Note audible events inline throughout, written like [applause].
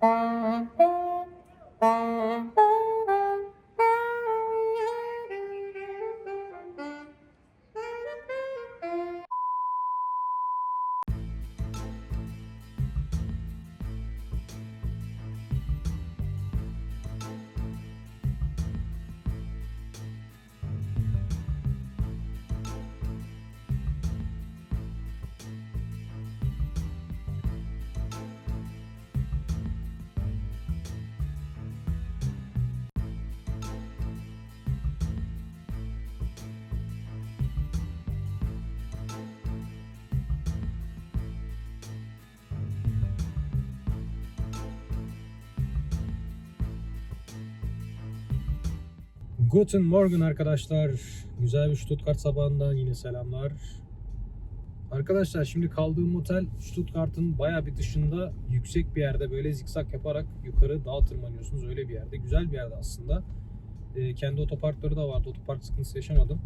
Bye. Guten Morgen arkadaşlar. Güzel bir Stuttgart sabahından yine selamlar. Arkadaşlar şimdi kaldığım otel Stuttgart'ın baya bir dışında yüksek bir yerde böyle zikzak yaparak yukarı dağa tırmanıyorsunuz. Öyle bir yerde. Güzel bir yerde aslında. Ee, kendi otoparkları da vardı. Otopark sıkıntısı yaşamadım.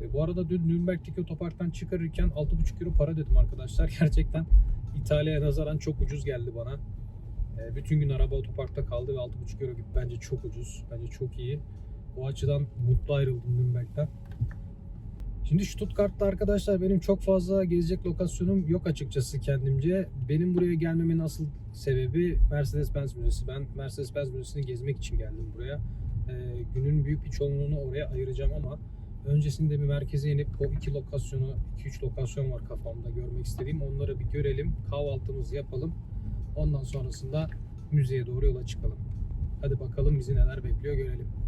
E, bu arada dün Nürnberg'deki otoparktan çıkarırken 6,5 euro para dedim arkadaşlar. [laughs] Gerçekten İtalya'ya nazaran çok ucuz geldi bana. E, bütün gün araba otoparkta kaldı ve 6,5 euro gibi bence çok ucuz. Bence çok iyi. O açıdan mutlu ayrıldım Nürnberg'den. Şimdi Stuttgart'ta arkadaşlar benim çok fazla gezecek lokasyonum yok açıkçası kendimce. Benim buraya gelmemin asıl sebebi Mercedes-Benz Müzesi. Ben Mercedes-Benz Müzesi'ni gezmek için geldim buraya. Ee, günün büyük bir çoğunluğunu oraya ayıracağım ama öncesinde bir merkeze inip o iki lokasyonu, 2-3 lokasyon var kafamda görmek istediğim. Onları bir görelim, kahvaltımızı yapalım. Ondan sonrasında müzeye doğru yola çıkalım. Hadi bakalım bizi neler bekliyor görelim.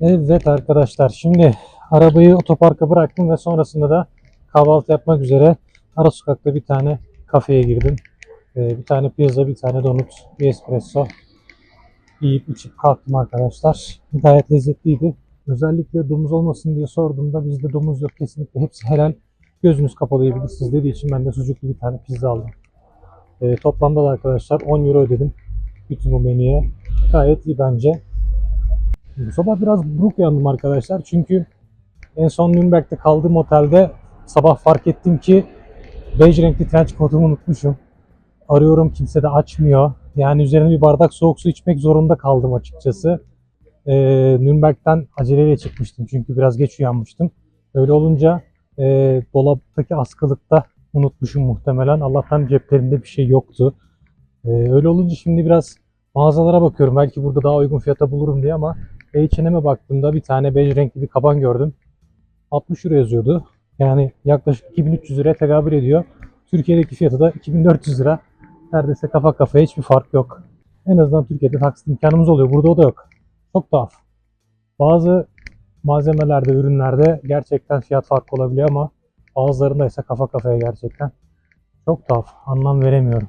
Evet arkadaşlar şimdi arabayı otoparka bıraktım ve sonrasında da kahvaltı yapmak üzere ara sokakta bir tane kafeye girdim. Ee, bir tane pizza, bir tane donut, bir espresso yiyip içip kalktım arkadaşlar. Gayet lezzetliydi. Özellikle domuz olmasın diye sorduğumda bizde domuz yok kesinlikle hepsi helal. Gözünüz kapalı yiyebilirsiniz dediği için ben de sucuklu bir tane pizza aldım. Ee, toplamda da arkadaşlar 10 euro ödedim bütün bu menüye. Gayet iyi bence. Bu sabah biraz buruk uyandım arkadaşlar. Çünkü en son Nürnberg'de kaldığım otelde sabah fark ettim ki bej renkli trench coat'umu unutmuşum. Arıyorum kimse de açmıyor. Yani üzerine bir bardak soğuk su içmek zorunda kaldım açıkçası. Ee, Nürnberg'den aceleyle çıkmıştım çünkü biraz geç uyanmıştım. Öyle olunca e, dolaptaki askılıkta unutmuşum muhtemelen. Allah'tan ceplerimde bir şey yoktu. Ee, öyle olunca şimdi biraz mağazalara bakıyorum. Belki burada daha uygun fiyata bulurum diye ama H&M'e baktığımda bir tane bej renkli bir kaban gördüm. 60 euro yazıyordu. Yani yaklaşık 2300 liraya tekabül ediyor. Türkiye'deki fiyatı da 2400 lira. Neredeyse kafa kafaya hiçbir fark yok. En azından Türkiye'de taksit imkanımız oluyor. Burada o da yok. Çok tuhaf. Bazı malzemelerde, ürünlerde gerçekten fiyat farkı olabiliyor ama bazılarında ise kafa kafaya gerçekten. Çok tuhaf. Anlam veremiyorum.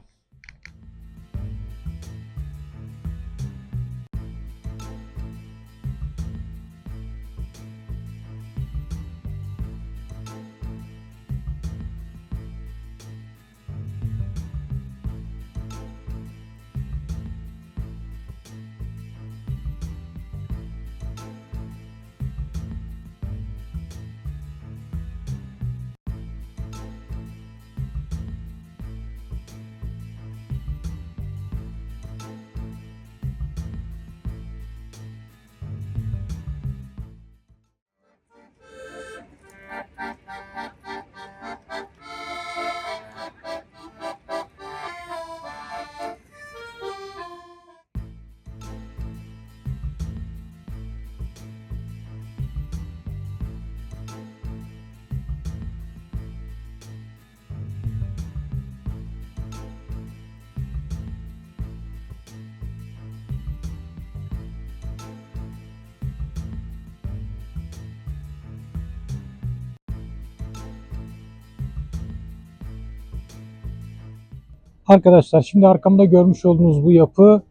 Arkadaşlar şimdi arkamda görmüş olduğunuz bu yapı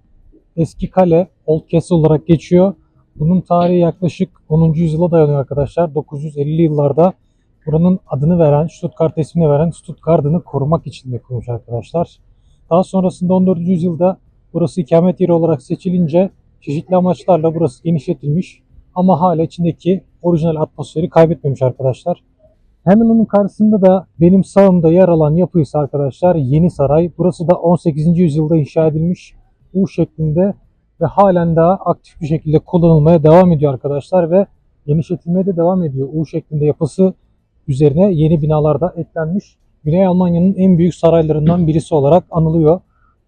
eski kale, Old Castle olarak geçiyor. Bunun tarihi yaklaşık 10. yüzyıla dayanıyor arkadaşlar. 950'li yıllarda buranın adını veren, Stuttgart ismini veren Stuttgart'ını korumak için yapılmış arkadaşlar. Daha sonrasında 14. yüzyılda burası ikamet yeri olarak seçilince çeşitli amaçlarla burası genişletilmiş ama hala içindeki orijinal atmosferi kaybetmemiş arkadaşlar. Hemen onun karşısında da benim sağımda yer alan yapı arkadaşlar Yeni Saray. Burası da 18. yüzyılda inşa edilmiş U şeklinde ve halen daha aktif bir şekilde kullanılmaya devam ediyor arkadaşlar ve genişletilmeye de devam ediyor. U şeklinde yapısı üzerine yeni binalar da eklenmiş. Güney Almanya'nın en büyük saraylarından birisi olarak anılıyor.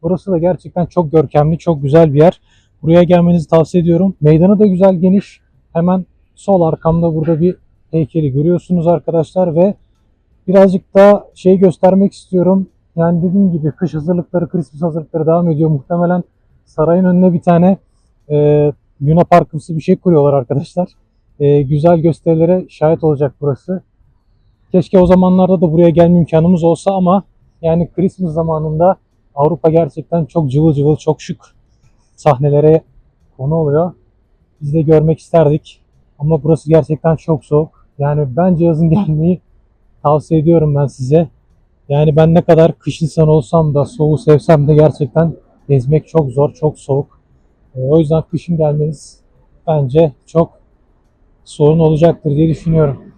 Burası da gerçekten çok görkemli, çok güzel bir yer. Buraya gelmenizi tavsiye ediyorum. Meydanı da güzel, geniş. Hemen sol arkamda burada bir heykeli görüyorsunuz arkadaşlar ve birazcık da şey göstermek istiyorum. Yani dediğim gibi kış hazırlıkları, Christmas hazırlıkları devam ediyor. Muhtemelen sarayın önüne bir tane e, Luna Park'ımsı bir şey kuruyorlar arkadaşlar. E, güzel gösterilere şahit olacak burası. Keşke o zamanlarda da buraya gelme imkanımız olsa ama yani Christmas zamanında Avrupa gerçekten çok cıvıl cıvıl, çok şık sahnelere konu oluyor. Biz de görmek isterdik. Ama burası gerçekten çok soğuk. Yani bence yazın gelmeyi tavsiye ediyorum ben size. Yani ben ne kadar kış insanı olsam da soğuğu sevsem de gerçekten gezmek çok zor, çok soğuk. E, o yüzden kışın gelmeniz bence çok sorun olacaktır diye düşünüyorum.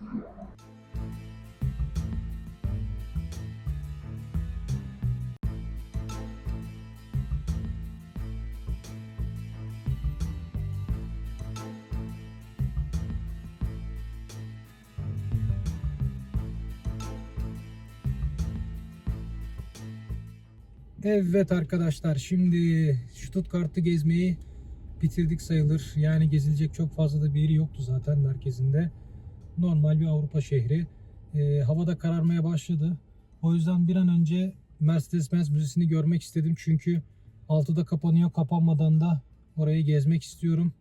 Evet arkadaşlar şimdi Stuttgart'ı gezmeyi bitirdik sayılır. Yani gezilecek çok fazla da bir yeri yoktu zaten merkezinde. Normal bir Avrupa şehri. Ee, havada kararmaya başladı. O yüzden bir an önce Mercedes-Benz Müzesi'ni görmek istedim. Çünkü 6'da kapanıyor. Kapanmadan da orayı gezmek istiyorum.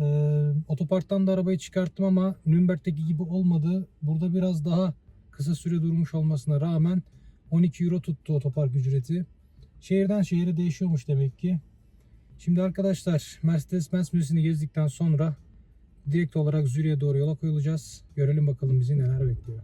Ee, otoparktan da arabayı çıkarttım ama Nürnberg'deki gibi olmadı. Burada biraz daha kısa süre durmuş olmasına rağmen 12 euro tuttu otopark ücreti. Şehirden şehire değişiyormuş demek ki. Şimdi arkadaşlar Mercedes-Benz Müzesi'ni gezdikten sonra direkt olarak Zürich'e doğru yola koyulacağız. Görelim bakalım bizi neler bekliyor.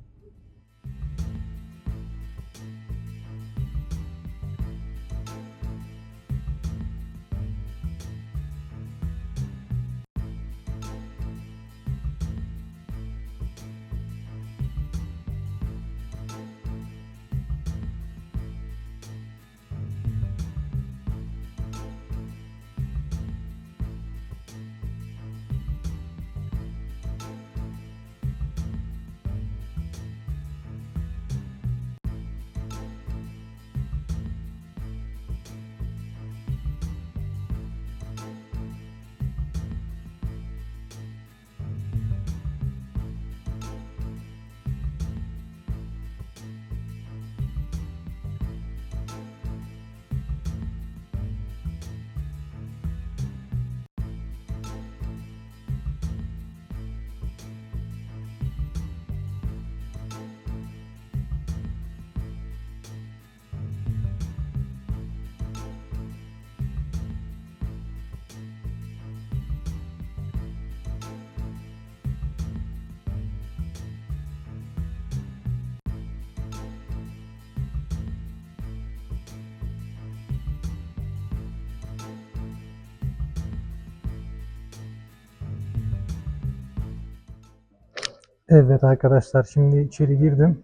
Evet arkadaşlar şimdi içeri girdim.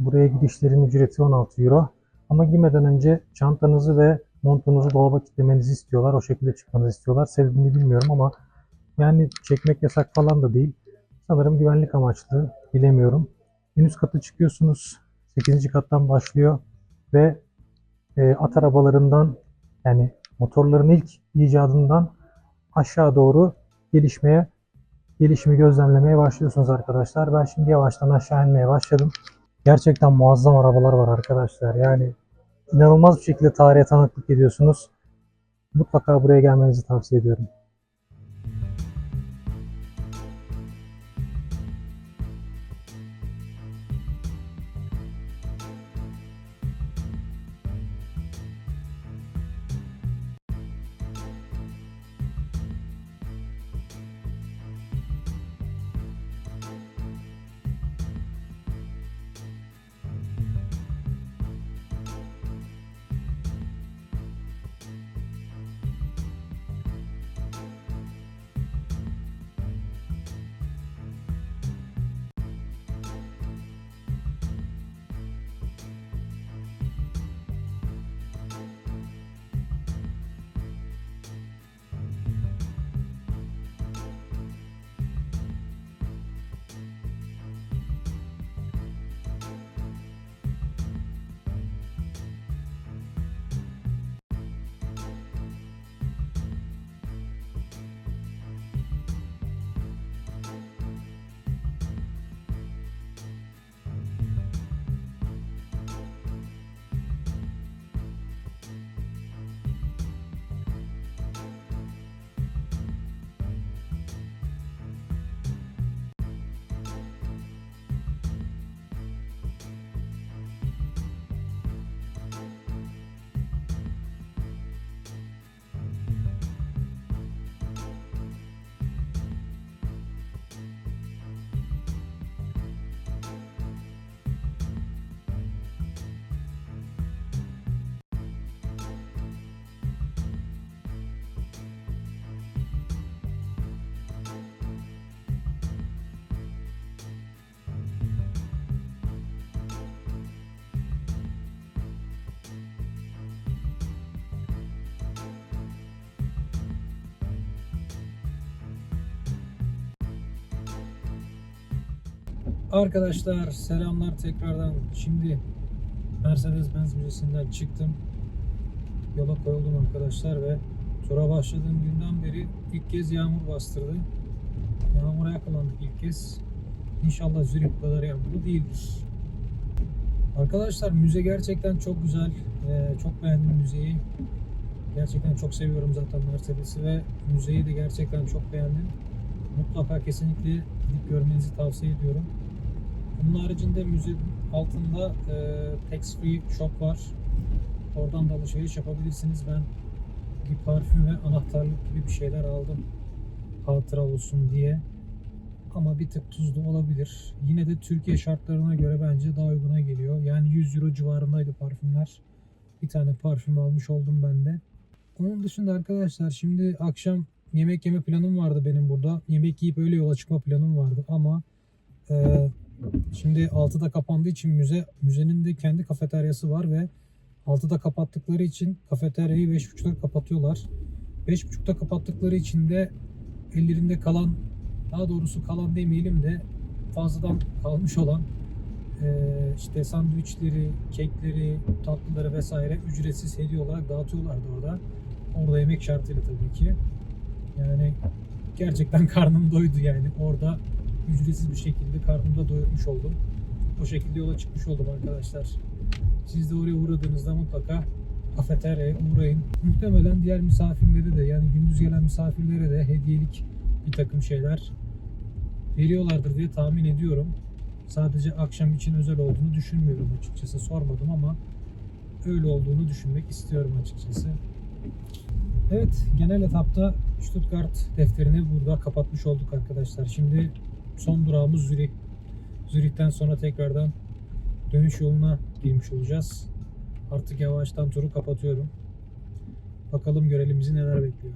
Buraya gidişlerin ücreti 16 euro. Ama girmeden önce çantanızı ve montunuzu dolaba kilitlemenizi istiyorlar. O şekilde çıkmanızı istiyorlar. Sebebini bilmiyorum ama yani çekmek yasak falan da değil. Sanırım güvenlik amaçlı. Bilemiyorum. En üst katı çıkıyorsunuz. 8. kattan başlıyor ve e, at arabalarından yani motorların ilk icadından aşağı doğru gelişmeye gelişimi gözlemlemeye başlıyorsunuz arkadaşlar. Ben şimdi yavaştan aşağı inmeye başladım. Gerçekten muazzam arabalar var arkadaşlar. Yani inanılmaz bir şekilde tarihe tanıklık ediyorsunuz. Mutlaka buraya gelmenizi tavsiye ediyorum. Arkadaşlar selamlar tekrardan. Şimdi Mercedes-Benz Müzesi'nden çıktım. Yola koyuldum arkadaşlar ve tura başladığım günden beri ilk kez yağmur bastırdı. Yağmura yakalandık ilk kez. İnşallah Zürih bu kadar yağmurlu değildir. Arkadaşlar müze gerçekten çok güzel. Ee, çok beğendim müzeyi. Gerçekten çok seviyorum zaten Mercedes'i ve müzeyi de gerçekten çok beğendim. Mutlaka kesinlikle gidip görmenizi tavsiye ediyorum. Bunun haricinde müze altında e, tax free shop var. Oradan da alışveriş yapabilirsiniz. Ben bir parfüm ve anahtarlık gibi bir şeyler aldım. Hatıra olsun diye. Ama bir tık tuzlu olabilir. Yine de Türkiye şartlarına göre bence daha uyguna geliyor. Yani 100 euro civarındaydı parfümler. Bir tane parfüm almış oldum ben de. Onun dışında arkadaşlar şimdi akşam yemek yeme planım vardı benim burada. Yemek yiyip öyle yola çıkma planım vardı ama e, şimdi 6'da kapandığı için müze müzenin de kendi kafeteryası var ve 6'da kapattıkları için kafeteryayı 5.30'da kapatıyorlar. 5.30'da kapattıkları için de ellerinde kalan daha doğrusu kalan demeyelim de fazladan kalmış olan e, işte sandviçleri, kekleri, tatlıları vesaire ücretsiz hediye olarak dağıtıyorlardı orada. Orada yemek şartıyla tabii ki. Yani gerçekten [laughs] karnım doydu yani. Orada ücretsiz bir şekilde karnımı da doyurmuş oldum. O şekilde yola çıkmış oldum arkadaşlar. Siz de oraya uğradığınızda mutlaka kafeteryaya uğrayın. Muhtemelen diğer misafirleri de yani gündüz gelen misafirlere de hediyelik bir takım şeyler veriyorlardır diye tahmin ediyorum. Sadece akşam için özel olduğunu düşünmüyorum açıkçası. Sormadım ama öyle olduğunu düşünmek istiyorum açıkçası. Evet, genel etapta Stuttgart defterini burada kapatmış olduk arkadaşlar. Şimdi son durağımız Zürih. Zürih'ten sonra tekrardan dönüş yoluna girmiş olacağız. Artık yavaştan turu kapatıyorum. Bakalım görelim bizi neler bekliyor.